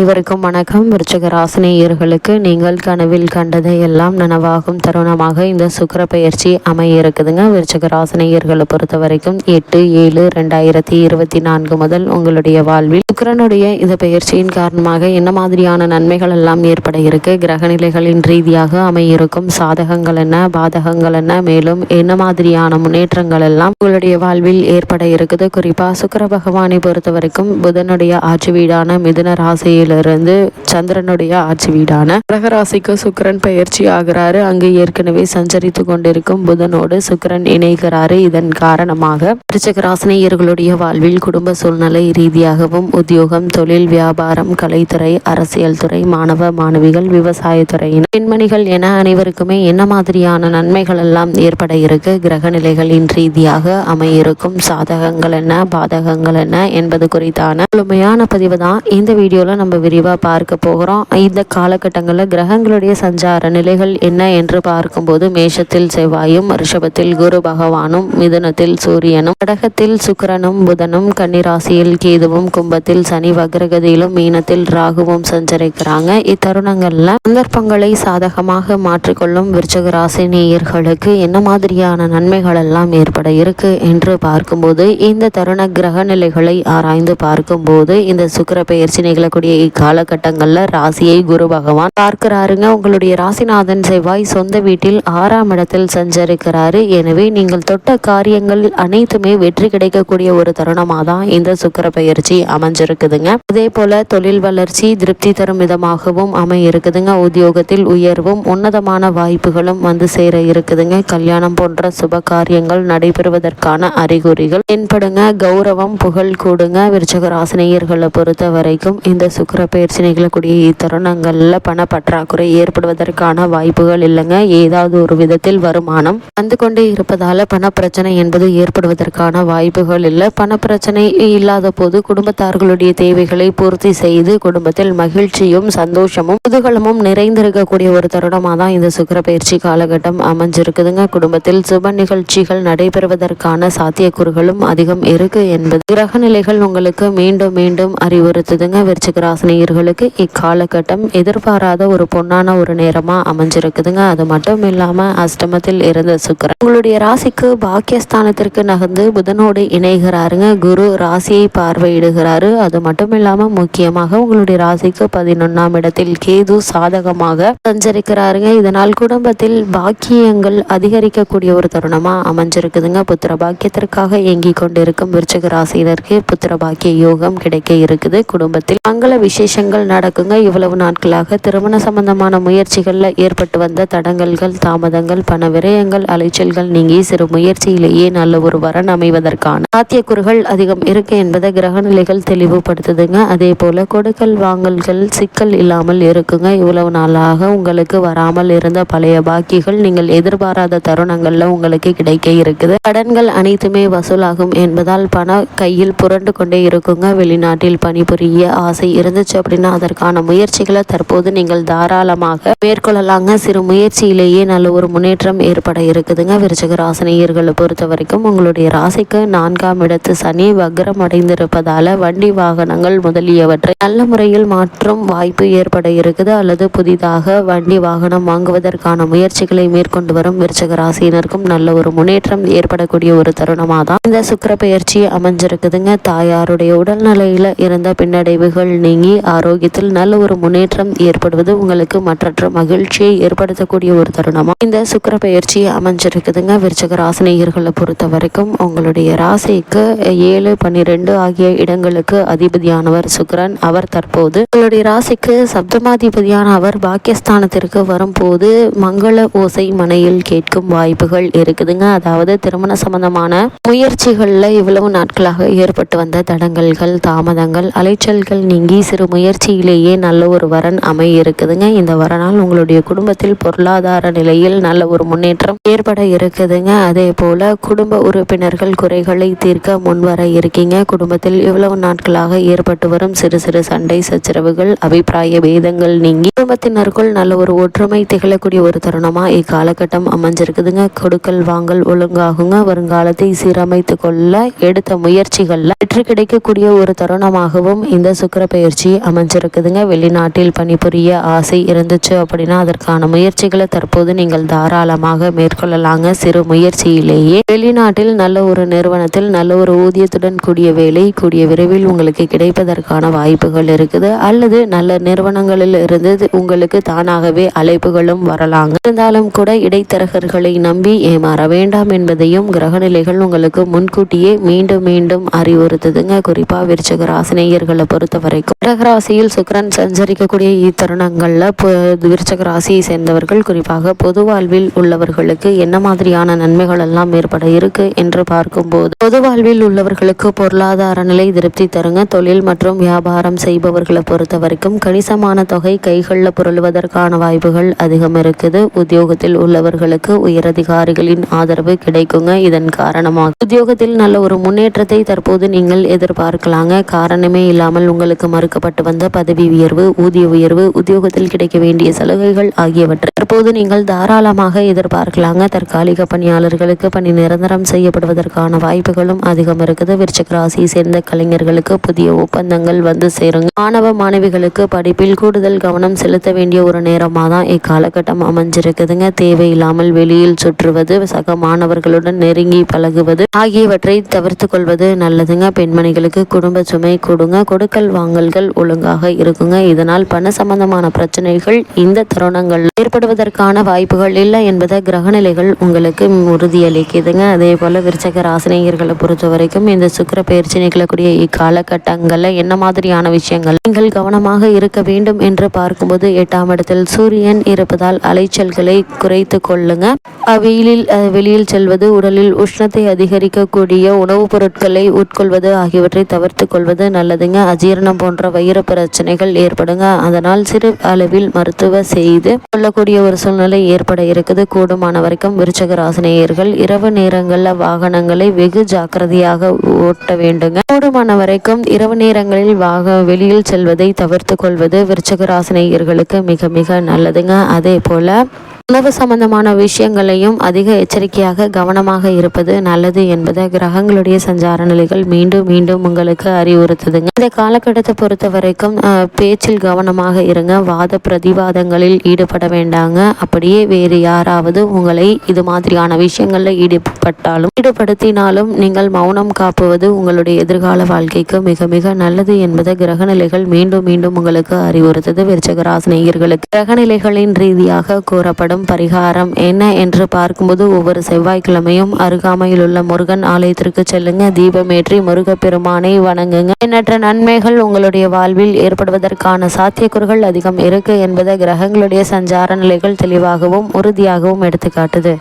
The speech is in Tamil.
இவருக்கும் வணக்கம். விருச்சக ராசினியர்களுக்கு நீங்கள் கனவில் கண்டதை எல்லாம் நனவாகும் தருணமாக இந்த சுக்கர பயிற்சி அமைய இருக்குதுங்க விருச்சக ராசினியர்களை பொறுத்த வரைக்கும் எட்டு ஏழு ரெண்டாயிரத்தி இருபத்தி நான்கு முதல் உங்களுடைய வாழ்வில் சுக்கரனுடைய இந்த பயிற்சியின் காரணமாக என்ன மாதிரியான நன்மைகள் எல்லாம் ஏற்பட இருக்கு? கிரகநிலைகளின் ரீதியாக அமையிருக்கும் சாதகங்கள் என்ன? பாதகங்கள் என்ன? மேலும் என்ன மாதிரியான முன்னேற்றங்கள் எல்லாம் உங்களுடைய வாழ்வில் ஏற்பட இருக்குது? குறிப்பா சுக்கர பகவானை பொறுத்த வரைக்கும் புதனுடைய ஆட்சி வீடான மிதுன ராசியில் ராசியிலிருந்து சந்திரனுடைய ஆட்சி வீடான கடகராசிக்கு சுக்கரன் பயிற்சி ஆகிறாரு. அங்கு ஏற்கனவே சஞ்சரித்து கொண்டிருக்கும் புதனோடு சுக்கரன் இணைகிறாரு. இதன் காரணமாக ராசினியர்களுடைய வாழ்வில் குடும்ப சூழ்நிலை ரீதியாகவும் உத்தியோகம் தொழில் வியாபாரம் கலைத்துறை அரசியல் துறை மாணவ மாணவிகள் விவசாயத்துறையின் பெண்மணிகள் என அனைவருக்குமே என்ன மாதிரியான நன்மைகள் எல்லாம் ஏற்பட இருக்கு? கிரக நிலைகளின் ரீதியாக அமையிருக்கும் சாதகங்கள் என்ன பாதகங்கள் என்ன என்பது குறித்தான முழுமையான பதிவு தான் இந்த வீடியோல நம்ம விரிவாக பார்க்க போகிறோம். இந்த காலகட்டங்களில் கிரகங்களுடைய சஞ்சார நிலைகள் என்ன என்று பார்க்கும்போது மேஷத்தில் செவ்வாயும் ரிஷபத்தில் குரு பகவானும் மிதுனத்தில் சூரியனும் கடகத்தில் சுக்கரனும் புதனும் கன்னிராசியில் கேதுவும் கும்பத்தில் சனி வக்ரகதியிலும் மீனத்தில் ராகுவும் சஞ்சரிக்கிறாங்க. இத்தருணங்களில் சந்தர்ப்பங்களை சாதகமாக மாற்றிக்கொள்ளும் விருச்சக ராசி நேயர்களுக்கு என்ன மாதிரியான நன்மைகள் எல்லாம் ஏற்பட இருக்கு என்று பார்க்கும்போது இந்த தருண கிரக நிலைகளை ஆராய்ந்து பார்க்கும்போது இந்த சுக்கர பயிற்சி நிகழக்கூடிய இக்காலகட்டங்களில் ராசியை குரு பகவான் பார்க்கிறாருங்க. உங்களுடைய ராசிநாதன் செவ்வாய் சொந்த வீட்டில் ஆறாம் இடத்தில் சஞ்சரிக்கிறாரு. எனவே நீங்கள் தொட்ட காரியங்கள் அனைத்துமே வெற்றி கிடைக்கக்கூடிய ஒரு தருணமாக தான் இந்த சுக்கர பயிற்சி அமைஞ்சிருக்குதுங்க. அதே போல தொழில் வளர்ச்சி திருப்தி தரும் விதமாகவும் அமையிருக்குதுங்க. உத்தியோகத்தில் உயர்வும் உன்னதமான வாய்ப்புகளும் வந்து சேர இருக்குதுங்க. கல்யாணம் போன்ற சுப காரியங்கள் நடைபெறுவதற்கான அறிகுறிகள் தென்படுங்க கௌரவம் புகழ் கூடுங்க. விருச்சக ராசினியர்களை பொறுத்த வரைக்கும் இந்த சுக்கர பயிற்சி நிகழக்கூடிய இத்தருணங்களில் பண பற்றாக்குறை ஏற்படுவதற்கான வாய்ப்புகள் இல்லைங்க. ஏதாவது ஒரு விதத்தில் வருமானம் வந்து கொண்டே இருப்பதால் பண பிரச்சனை என்பது ஏற்படுவதற்கான வாய்ப்புகள் இல்லை. பண பிரச்சனை இல்லாத போது குடும்பத்தார்களுடைய தேவைகளை பூர்த்தி செய்து குடும்பத்தில் மகிழ்ச்சியும் சந்தோஷமும் குதூகலமும் நிறைந்திருக்கக்கூடிய ஒரு தருணமாக தான் இந்த சுக்கர பயிற்சி காலகட்டம் அமைஞ்சிருக்குதுங்க. குடும்பத்தில் சுப நிகழ்ச்சிகள் நடைபெறுவதற்கான சாத்தியக்கூறுகளும் அதிகம் இருக்கு என்பது கிரக நிலைகள் உங்களுக்கு மீண்டும் மீண்டும் அறிவுறுத்துதுங்க. விருச்சிக நேயர்களுக்கு இக்காலகட்டம் எதிர்பாராத ஒரு பொன்னான ஒரு நேரமாக அமைஞ்சிருக்குதுங்க. அது மட்டும் இல்லாமல் அஷ்டமத்தில் இருந்த சுக்கரன் உங்களுடைய ராசிக்கு பாக்கியஸ்தானத்திற்கு நகர்ந்து புதனோடு இணைகிறாருங்க. குரு ராசியை பார்வையிடுகிறாரு. அது மட்டும் இல்லாமல் முக்கியமாக உங்களுடைய ராசிக்கு பதினொன்னாம் இடத்தில் கேது சாதகமாக சஞ்சரிக்கிறாருங்க. இதனால் குடும்பத்தில் பாக்கியங்கள் அதிகரிக்கக்கூடிய ஒரு தருணமாக அமைஞ்சிருக்குதுங்க. புத்திர பாக்கியத்திற்காக இயங்கி கொண்டிருக்கும் விருச்சக ராசியினருக்கு புத்திர பாக்கிய யோகம் கிடைக்க இருக்குது. குடும்பத்தில் மங்கள விஷயம் விசேஷங்கள் நடக்குங்க. இவ்வளவு நாட்களாக திருமண சம்பந்தமான முயற்சிகளில் ஏற்பட்டு வந்த தடங்கல்கள் தாமதங்கள் பண விரயங்கள் அலைச்சல்கள் நீங்கி சிறு முயற்சியிலேயே நல்ல ஒரு வரன் அமைவதற்கான சாத்தியக்கூறுகள் அதிகம் இருக்கு என்பதை கிரகநிலைகள் தெளிவுபடுத்துதுங்க. அதே போல கொடுக்கல் வாங்கல்கள் சிக்கல் இல்லாமல் இருக்குங்க. இவ்வளவு நாளாக உங்களுக்கு வராமல் இருந்த பழைய பாக்கிகள் நீங்கள் எதிர்பாராத தருணங்கள்ல உங்களுக்கு கிடைக்க இருக்குது. கடன்கள் அனைத்துமே வசூலாகும் என்பதால் பண கையில் புரண்டு கொண்டே இருக்குங்க. வெளிநாட்டில் பணிபுரிய ஆசை இருந்து இருந்துச்சு அப்படின்னா அதற்கான முயற்சிகளை தற்போது நீங்கள் தாராளமாக மேற்கொள்ளலாங்க. சிறு முயற்சியிலேயே நல்ல ஒரு முன்னேற்றம் ஏற்பட இருக்குதுங்க. விருச்சக ராசினியர்களை பொறுத்த வரைக்கும் உங்களுடைய ராசிக்கு நான்காம் இடத்து சனி வக்ரம் அடைந்திருப்பதால வண்டி வாகனங்கள் முதலியவற்றை நல்ல முறையில் மாற்றும் வாய்ப்பு ஏற்பட இருக்குது. அல்லது புதிதாக வண்டி வாகனம் வாங்குவதற்கான முயற்சிகளை மேற்கொண்டு வரும் விருச்சக ராசியினருக்கும் நல்ல ஒரு முன்னேற்றம் ஏற்படக்கூடிய ஒரு தருணமாக தான் இந்த சுக்கர பயிற்சி அமைஞ்சிருக்குதுங்க. தாயாருடைய உடல்நிலையில இருந்த பின்னடைவுகள் நீங்கி ஆரோக்கியத்தில் நல்ல ஒரு முன்னேற்றம் ஏற்படுவது உங்களுக்கு மற்றற்ற மகிழ்ச்சியை ஏற்படுத்தக்கூடிய ஒரு தருணமா? இந்த சுக்கர பயிற்சி அமைஞ்சிருக்குதுங்க. விருச்சக ராசினியர்களை பொறுத்த வரைக்கும் உங்களுடைய ராசிக்கு ஏழு பன்னிரெண்டு ஆகிய இடங்களுக்கு அதிபதியானவர் சுக்கரன். அவர் தற்போது உங்களுடைய ராசிக்கு சப்தமாதிபதியான அவர் பாக்கியஸ்தானத்திற்கு வரும்போது மங்கள ஓசை மனையில் கேட்கும் வாய்ப்புகள் இருக்குதுங்க. அதாவது திருமண சம்பந்தமான முயற்சிகள்ல இவ்வளவு நாட்களாக ஏற்பட்டு வந்த தடங்கல்கள் தாமதங்கள் அலைச்சல்கள் நீங்கி சிறு முயற்சியிலேயே நல்ல ஒரு வரன் அமைய இருக்குதுங்க இந்த வரனால் உங்களுடைய குடும்பத்தில் பொருளாதார நிலையில் நல்ல ஒரு முன்னேற்றம் ஏற்பட இருக்குதுங்க. அதே போல குடும்ப உறுப்பினர்கள் குறைகளை தீர்க்க முன்வர இருக்கீங்க. குடும்பத்தில் இவ்வளவு நாட்களாக ஏற்பட்டு வரும் சிறு சிறு சண்டை சச்சரவுகள் அபிப்பிராய வேதங்கள் நீங்கி குடும்பத்தினருக்குள் நல்ல ஒரு ஒற்றுமை திகழக்கூடிய ஒரு தருணமா இக்காலகட்டம் அமைஞ்சிருக்குதுங்க. கொடுக்கல் வாங்கல் ஒழுங்காகுங்க. வருங்காலத்தை சீரமைத்து கொள்ள எடுத்த முயற்சிகளில் வெற்றி கிடைக்கக்கூடிய ஒரு தருணமாகவும் இந்த சுக்கர பயிற்சி முயற்சி அமைஞ்சிருக்குதுங்க. வெளிநாட்டில் பணிபுரிய ஆசை இருந்துச்சு அப்படின்னா அதற்கான முயற்சிகளை தற்போது நீங்கள் தாராளமாக மேற்கொள்ளலாங்க. சிறு முயற்சியிலேயே வெளிநாட்டில் நல்ல ஒரு நிறுவனத்தில் நல்ல ஒரு ஊதியத்துடன் கூடிய வேலை கூடிய விரைவில் உங்களுக்கு கிடைப்பதற்கான வாய்ப்புகள் இருக்குது. அல்லது நல்ல நிறுவனங்களில் இருந்து உங்களுக்கு தானாகவே அழைப்புகளும் வரலாங்க. இருந்தாலும் கூட இடைத்தரகர்களை நம்பி ஏமாற வேண்டாம் என்பதையும் கிரகநிலைகள் உங்களுக்கு முன்கூட்டியே மீண்டும் மீண்டும் அறிவுறுத்துதுங்க. குறிப்பா விருச்சக ராசினியர்களை பொறுத்த வரைக்கும் கிரகராசியில் சுக்கரன் சஞ்சரிக்கக்கூடிய இத்தருணங்களில் விருச்சக ராசியை சேர்ந்தவர்கள் குறிப்பாக பொது வாழ்வில் உள்ளவர்களுக்கு என்ன மாதிரியான நன்மைகள் எல்லாம் ஏற்பட இருக்கு என்று பார்க்கும்போது பொது வாழ்வில் உள்ளவர்களுக்கு பொருளாதார நிலை திருப்தி தருங்க தொழில் மற்றும் வியாபாரம் செய்பவர்களை பொறுத்த வரைக்கும் கணிசமான தொகை கைகளில் புரளுவதற்கான வாய்ப்புகள் அதிகம் இருக்குது. உத்தியோகத்தில் உள்ளவர்களுக்கு உயரதிகாரிகளின் ஆதரவு கிடைக்குங்க. இதன் காரணமாக உத்தியோகத்தில் நல்ல ஒரு முன்னேற்றத்தை தற்போது நீங்கள் எதிர்பார்க்கலாங்க. காரணமே இல்லாமல் உங்களுக்கு மறுக்கப்பட்ட வந்த பதவி உயர்வு ஊதிய உயர்வு உத்தியோகத்தில் கிடைக்க வேண்டிய சலுகைகள் ஆகியவற்றை தற்போது நீங்கள் தாராளமாக எதிர்பார்க்கலாங்க. தற்காலிக பணியாளர்களுக்கு பணி நிரந்தரம் செய்யப்படுவதற்கான வாய்ப்புகளும் அதிகம் இருக்குது. விருச்சக ராசியை சேர்ந்த கலைஞர்களுக்கு புதிய ஒப்பந்தங்கள் வந்து சேருங்க. மாணவ மாணவிகளுக்கு படிப்பில் கூடுதல் கவனம் செலுத்த வேண்டிய ஒரு நேரமாக தான் இக்காலகட்டம் அமைஞ்சிருக்குதுங்க. தேவையில்லாமல் வெளியில் சுற்றுவது சக மாணவர்களுடன் நெருங்கி பழகுவது ஆகியவற்றை தவிர்த்து கொள்வது நல்லதுங்க. பெண்மணிகளுக்கு குடும்ப சுமை கொடுங்க. கொடுக்கல் வாங்கல்கள் ஒழுங்காக இருக்குங்க. இதனால் பண சம்பந்தமான பிரச்சனைகள் இந்த தருணங்கள் ஏற்படுவதற்கான வாய்ப்புகள் இல்லை என்பதை கிரகநிலைகள் உங்களுக்கு உறுதியளிக்குதுங்க. அதே போல விருச்சக ராசினியர்களை பொறுத்த வரைக்கும் இந்த சுக்கர பயிற்சி நிகழக்கூடிய இக்காலகட்டங்களில் என்ன மாதிரியான விஷயங்கள் நீங்கள் கவனமாக இருக்க வேண்டும் என்று பார்க்கும்போது எட்டாம் இடத்தில் சூரியன் இருப்பதால் அலைச்சல்களை குறைத்து கொள்ளுங்க. வெயிலில் வெளியில் செல்வது உடலில் உஷ்ணத்தை அதிகரிக்கக்கூடிய உணவுப் பொருட்களை உட்கொள்வது ஆகியவற்றை தவிர்த்து கொள்வது நல்லதுங்க. அஜீரணம் போன்ற வயிறு பிரச்சனைகள் ஏற்படுங்க. அதனால் சிறு அளவில் மருத்துவ செய்து கொள்ளக்கூடிய ஒரு சூழ்நிலை ஏற்பட இருக்குது. கூடுமான வரைக்கும் விருச்சக ராசினியர்கள் இரவு நேரங்களில் வாகனங்களை வெகு ஜாக்கிரதையாக ஓட்ட வேண்டுங்க. கூடுமான வரைக்கும் இரவு நேரங்களில் வாக வெளியில் செல்வதை தவிர்த்து கொள்வது விருச்சக ராசினியர்களுக்கு மிக மிக நல்லதுங்க. அதே போல உணவு சம்பந்தமான விஷயங்களையும் அதிக எச்சரிக்கையாக கவனமாக இருப்பது நல்லது என்பதை கிரகங்களுடைய சஞ்சார நிலைகள் மீண்டும் மீண்டும் உங்களுக்கு அறிவுறுத்துதுங்க. இந்த காலகட்டத்தை பொறுத்த வரைக்கும் பேச்சில் கவனமாக இருங்க. வாத பிரதிவாதங்களில் ஈடுபட வேண்டாங்க. அப்படியே வேறு யாராவது உங்களை இது மாதிரியான விஷயங்களில் ஈடுபட்டாலும் ஈடுபடுத்தினாலும் நீங்கள் மௌனம் காப்புவது உங்களுடைய எதிர்கால வாழ்க்கைக்கு மிக மிக நல்லது என்பதை கிரகநிலைகள் மீண்டும் மீண்டும் உங்களுக்கு அறிவுறுத்தது. விருச்சகராசினியர்களுக்கு கிரகநிலைகளின் ரீதியாக கூறப்படும் வழிபடும் பரிகாரம் என்ன என்று பார்க்கும்போது ஒவ்வொரு செவ்வாய்க்கிழமையும் அருகாமையில் உள்ள முருகன் ஆலயத்திற்கு செல்லுங்க. தீபமேற்றி முருகப்பெருமானை வணங்குங்க. எண்ணற்ற நன்மைகள் உங்களுடைய வாழ்வில் ஏற்படுவதற்கான சாத்தியக்கூறுகள் அதிகம் இருக்கு என்பதை கிரகங்களுடைய சஞ்சார நிலைகள் தெளிவாகவும் உறுதியாகவும் எடுத்துக்காட்டுது.